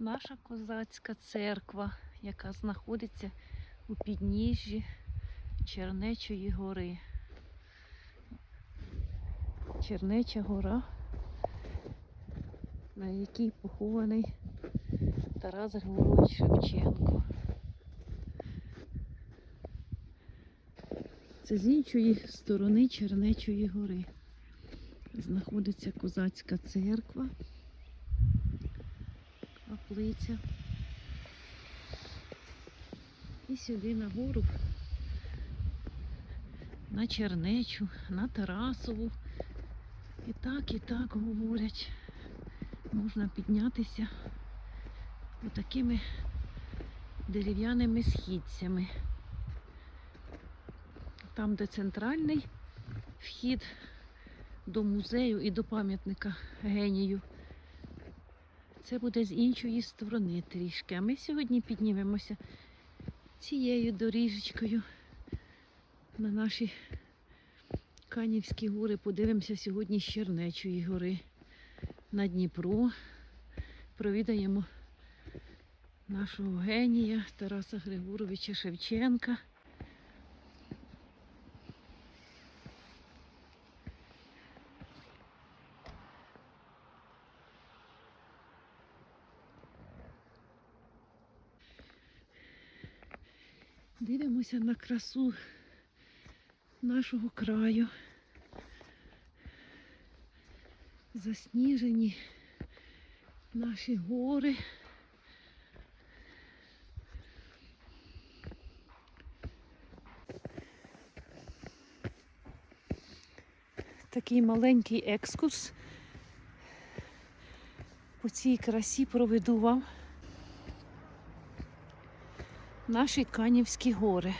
наша козацька церква, яка знаходиться у підніжжі Чернечої гори. Чернеча гора, на якій похований Тарас Григорович Шевченко. Це з іншої сторони Чернечої гори знаходиться козацька церква, каплиця. І сюди на гору, на Чернечу, на Тарасову. І так, і так говорять. Можна піднятися отакими дерев'яними східцями. Там, де центральний вхід до музею і до пам'ятника генію. Це буде з іншої сторони трішки. А ми сьогодні піднімемося цією доріжечкою на наші Канівські гори. Подивимося сьогодні з Чернечої гори на Дніпро. Провідаємо нашого генія Тараса Григоровича Шевченка. Дивимося на красу нашого краю. Засніжені наші гори. Такий маленький екскурс по цій красі проведу вам наші Канівські гори.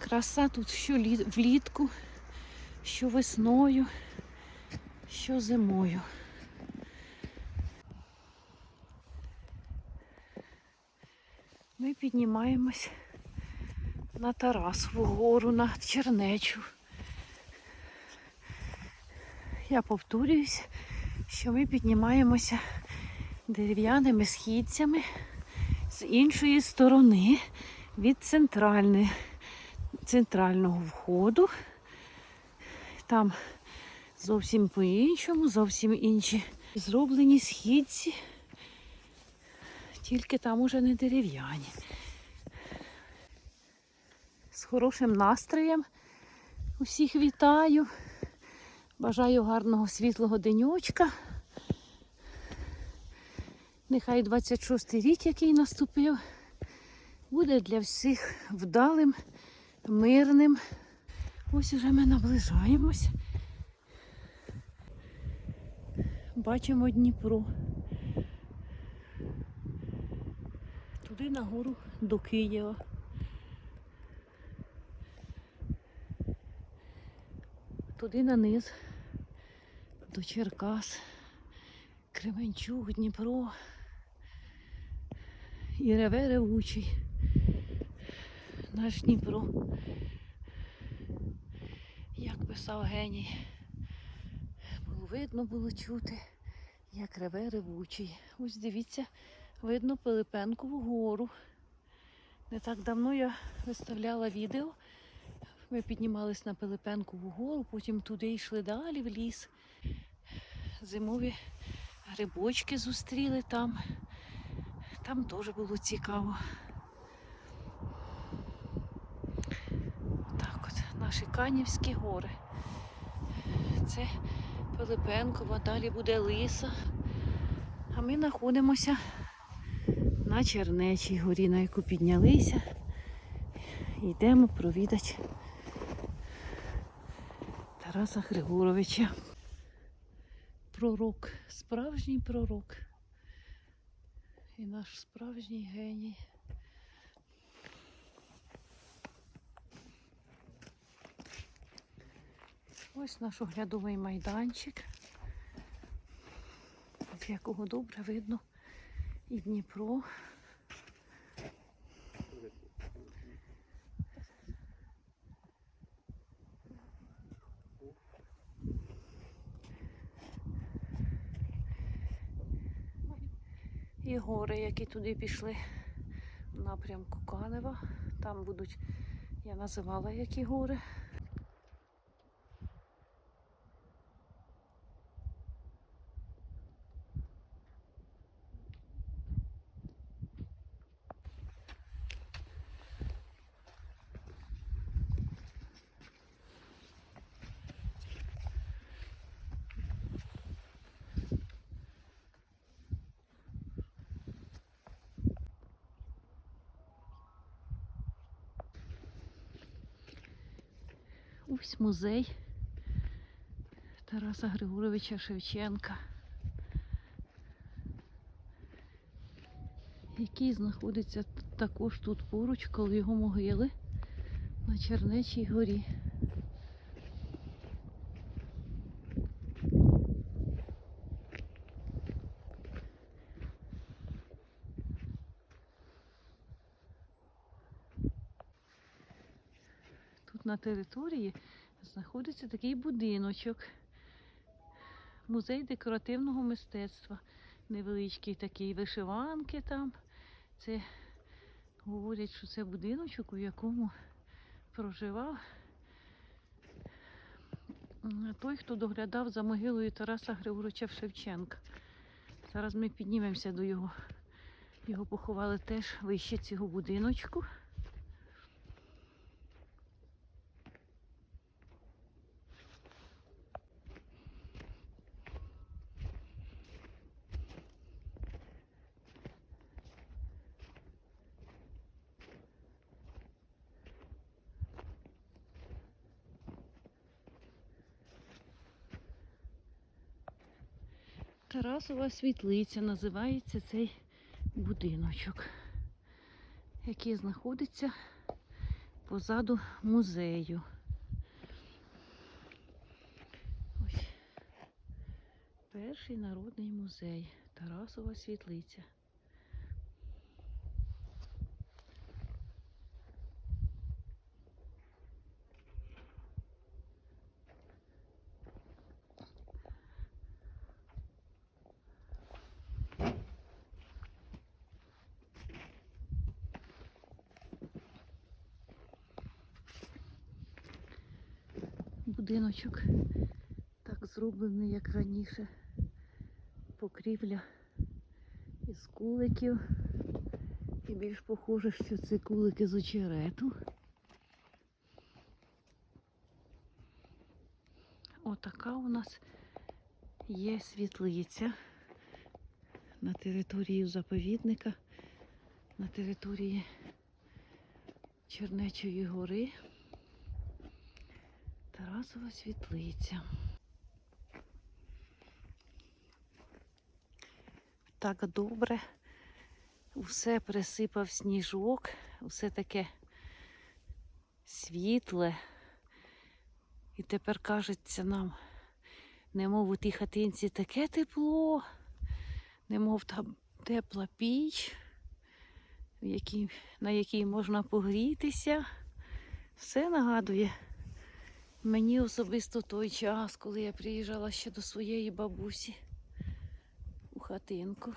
Краса тут що влітку, що весною, що зимою. Ми піднімаємось на Тарасову гору, на Чернечу. Я повторююсь, що ми піднімаємося дерев'яними східцями з іншої сторони від центрального входу. Там зовсім по-іншому, зовсім інші зроблені східці. Тільки там уже не дерев'яні. З хорошим настроєм усіх вітаю. Бажаю гарного світлого денечка. Нехай 26-й рік, який наступив, буде для всіх вдалим, мирним. Ось уже ми наближаємось. Бачимо Дніпро. Туди нагору до Києва. Туди на низ до Черкас, Кременчук, Дніпро і реве ревучий наш Дніпро. Як писав геній, було видно було чути, як реве ревучий. Ось дивіться, видно Пилипенкову гору. Не так давно я виставляла відео. Ми піднімались на Пилипенкову гору, потім туди йшли далі в ліс. Зимові грибочки зустріли там. Там теж було цікаво. Так от, наші Канівські гори. Це Пилипенкова, далі буде Лиса. А ми знаходимося на Чернечій горі, на яку піднялися. Йдемо провідати Тараса Григоровича. Пророк, справжній пророк. І наш справжній геній. Ось наш оглядовий майданчик, з якого добре видно і Дніпро. І гори, які туди пішли в напрямку Канева. Там будуть, я називала які гори. Ось музей Тараса Григоровича Шевченка, який знаходиться також тут поруч, коло його могили на Чернечій горі. На території знаходиться такий будиночок. Музей декоративного мистецтва. Невеличкий такий вишиванки там. Це говорять, що це будиночок, у якому проживав той, хто доглядав за могилою Тараса Григоровича Шевченка. Зараз ми піднімемося до його. Його поховали теж вище цього будиночку. Тарасова світлиця називається цей будиночок, який знаходиться позаду музею. Ось. Перший народний музей Тарасова світлиця. Будиночок так зроблений, як раніше. Покрівля із куликів. І більш похоже, що це кулики з очерету. Отака у нас є світлиця на території заповідника, на території Чернечої гори. Тарасова світлиця. Так добре. Усе присипав сніжок, усе таке світле. І тепер кажеться нам, немов у тій хатинці таке тепло, немов там тепла піч, на якій можна погрітися. Все нагадує Мені особисто той час, коли я приїжджала ще до своєї бабусі у хатинку.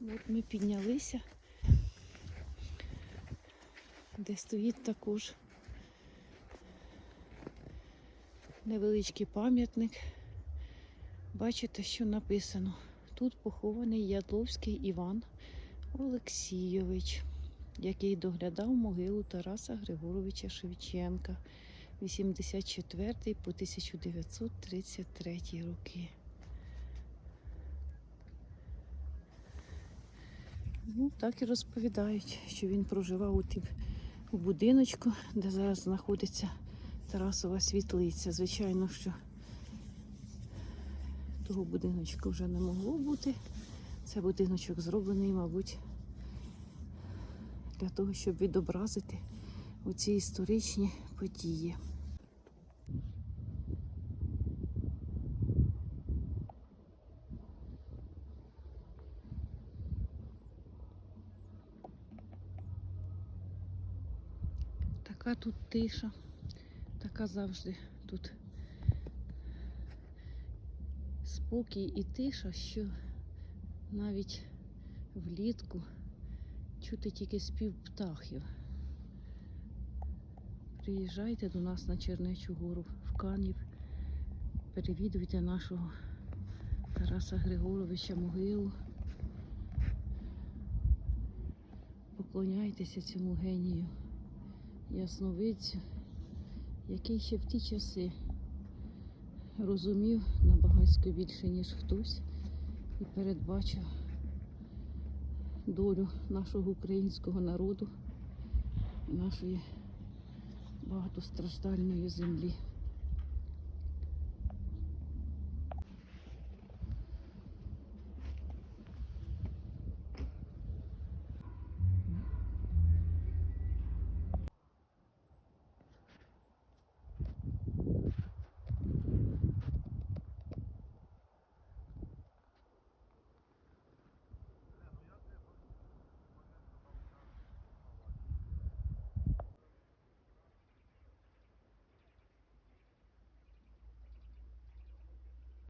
От ми піднялися, де стоїть також невеличкий пам'ятник. Бачите, що написано. Тут похований Ядловський Іван Олексійович, який доглядав могилу Тараса Григоровича Шевченка 84 по 1933 роки. Ну, так і розповідають, що він проживав у, тим, у будиночку, де зараз знаходиться Тарасова світлиця. Звичайно, що того будиночку вже не могло бути. Це будиночок зроблений, мабуть, для того, щоб відобразити оці історичні події. Така тут тиша, така завжди тут спокій і тиша, що навіть влітку чути тільки спів птахів. Приїжджайте до нас на Чернечу гору в Канів, перевідуйте нашого Тараса Григоровича могилу. Поклоняйтеся цьому генію, ясновидцю, який ще в ті часи розумів набагатько більше, ніж хтось, і передбачив долю нашого українського народу, нашої багатостраждальної землі.